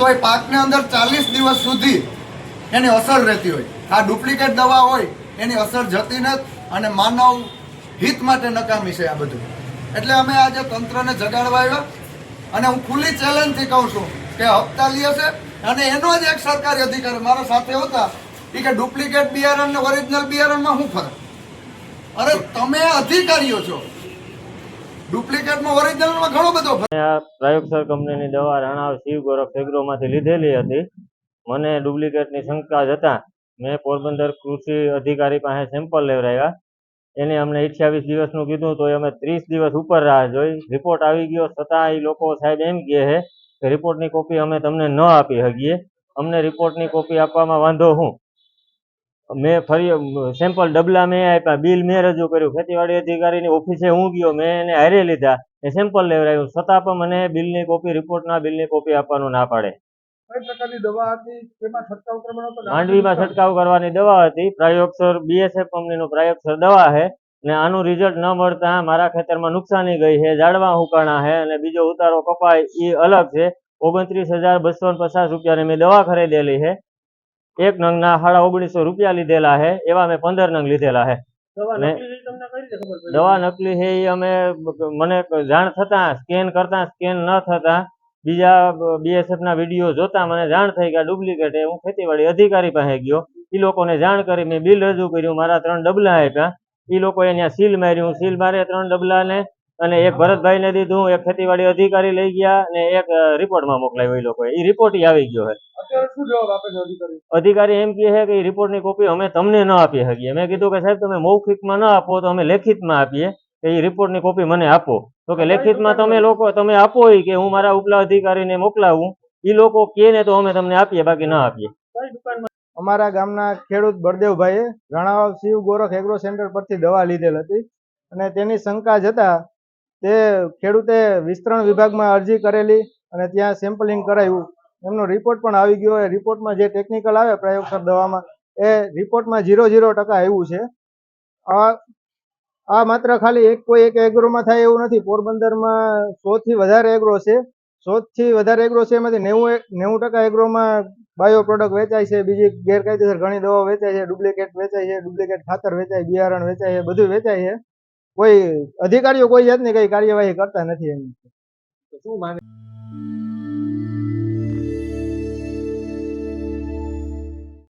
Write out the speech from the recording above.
તો એ પાકની અંદર ચાલીસ દિવસ સુધી એની અસર રહેતી હોય. આ ડુપ્લિકેટ દવા હોય, એની અસર જતી નથી અને માનવ હિત માટે નકામી છે આ બધું. એટલે અમે આજે તંત્રને જગાડવા આવ્યા અને હું ખુલ્લી ચેલેન્જથી કહું છું કે હપ્તા લે છે અને એનો જ એક સરકારી અધિકારી મારા સાથે હતા એ કે ડુપ્લિકેટ બિયારણ ને ઓરિજિનલ બિયારણમાં શું ફરક? અરે, તમે અધિકારીઓ છો. ડુપ્લિકેટમાં ઓરિજિનલમાં ઘણો બધો આ પ્રયોગસર કંપનીની દવા રાણાવ શિવ ગોરખ એગ્રોમાંથી લીધેલી હતી. મને ડુપ્લિકેટની શંકા જતા મેં પોરબંદર કૃષિ અધિકારી પાસે સેમ્પલ લેવડાવ્યા. એને અમને અઠ્યાવીસ દિવસનું કીધું તો અમે ત્રીસ દિવસ ઉપર રાહ જોઈ. રિપોર્ટ આવી ગયો છતાં એ લોકો સાહેબ એમ કહે છે કે રિપોર્ટની કોપી અમે તમને ન આપી શકીએ. અમને રિપોર્ટની કોપી આપવામાં વાંધો શું? મેં ફરી સેમ્પલ ડબલા મેં આપ્યા બિલ મેં રજૂ કર્યું. ખેતીવાડી અધિકારીની ઓફિસે હું ગયો મેં એને હારે લીધા. એ સેમ્પલ લેવડાવ્યું. છતાં પણ મને બિલની કોપી રિપોર્ટના બિલની કોપી આપવાનું ના પાડે. માંડવીમાં છંટકાવ કરવાની દવા હતી. પ્રાયોગસર બીએસએફ કંપનીનું પ્રાયોગસર દવા છે. ને આનું રિઝલ્ટ ન મળતા મારા ખેતરમાં નુકસાની ગઈ છે ઝાડવા હુકાણા છે અને બીજો ઉતારો કપાય એ અલગ છે. ઓગણત્રીસ હજાર બસો પચાસ રૂપિયાની મેં દવા ખરીદેલી છે. એક નંગના સાડા ઓગણીસો રૂપિયા લીધેલા છે એવા મેં પંદર નંગ લીધેલા છે દવા નકલી છે એ અમે મને જાણ થતા સ્કેન કરતા સ્કેન ન થતા બીજા બીએસએફ ના વીડિયો જોતા મને જાણ થઈ કે ડુપ્લિકેટે હું ખેતીવાડી અધિકારી પાસે ગયો. એ લોકોને જાણ કરી મેં બિલ રજૂ કર્યું મારા ત્રણ ડબલા આપ્યા. એ લોકોએ ત્યાં સીલ માર્યું સીલ મારે ત્રણ ડબલાને અને એક ભરતભાઈને દીધું એક ખેતીવાડી અધિકારી લઈ ગયા અને એક રિપોર્ટમાં મોકલાવ્યો એ લોકોએ. એ રિપોર્ટ આવી ગયો છે અત્યારે શું જવાબ આપે છે અધિકારી? અધિકારી એમ કહે છે કે રિપોર્ટની કોપી અમે તમને ન આપી શકીએ. મેં કીધું કે સાહેબ તમે મૌખિકમાં ન આપો તો અમે લેખિતમાં આપીએ કે એ રિપોર્ટની કોપી મને આપો. તો કે લેખિતમાં તમે લોકો તમે આપો કે હું મારા ઉપલા અધિકારીને મોકલાવું. એ લોકો કે ને તો અમે તમને આપીએ બાકી ના આપીએ. કઈ દુકાનમાં? અમારા ગામના ખેડૂત બળદેવભાઈએ રાણાવાવ શિવ ગોરખ એગ્રો સેન્ટર પરથી દવા લીધેલ હતી અને તેની શંકા જતા તે ખેડૂતે વિસ્તરણ વિભાગમાં અરજી કરેલી અને ત્યાં સેમ્પલિંગ કરાવ્યું એમનો રિપોર્ટ પણ આવી ગયો એ રિપોર્ટમાં જે ટેકનિકલ આવે પ્રયોગસર દવામાં, એ રિપોર્ટમાં ઝીરો ઝીરો ટકા આવ્યું છે. આ આ માત્ર ખાલી એક કોઈ એક એગ્રોમાં થાય એવું નથી. પોરબંદરમાં સો થી વધારે એગ્રો છે. સો થી વધારે એગ્રો છે એમાંથી નેવું નેવું ટકા એગ્રોમાં બાયો પ્રોડક્ટ વેચાય છે. બીજી ગેરકાયદેસર ઘણી દવાઓ વેચાય છે. ડુપ્લિકેટ વેચાય છે. ડુપ્લિકેટ ખાતર વેચાય, બિયારણ વેચાય છે, બધું વેચાય છે. કોઈ અધિકારીઓ કોઈ જાતની કઈ કાર્યવાહી કરતા નથી એની શું માંગ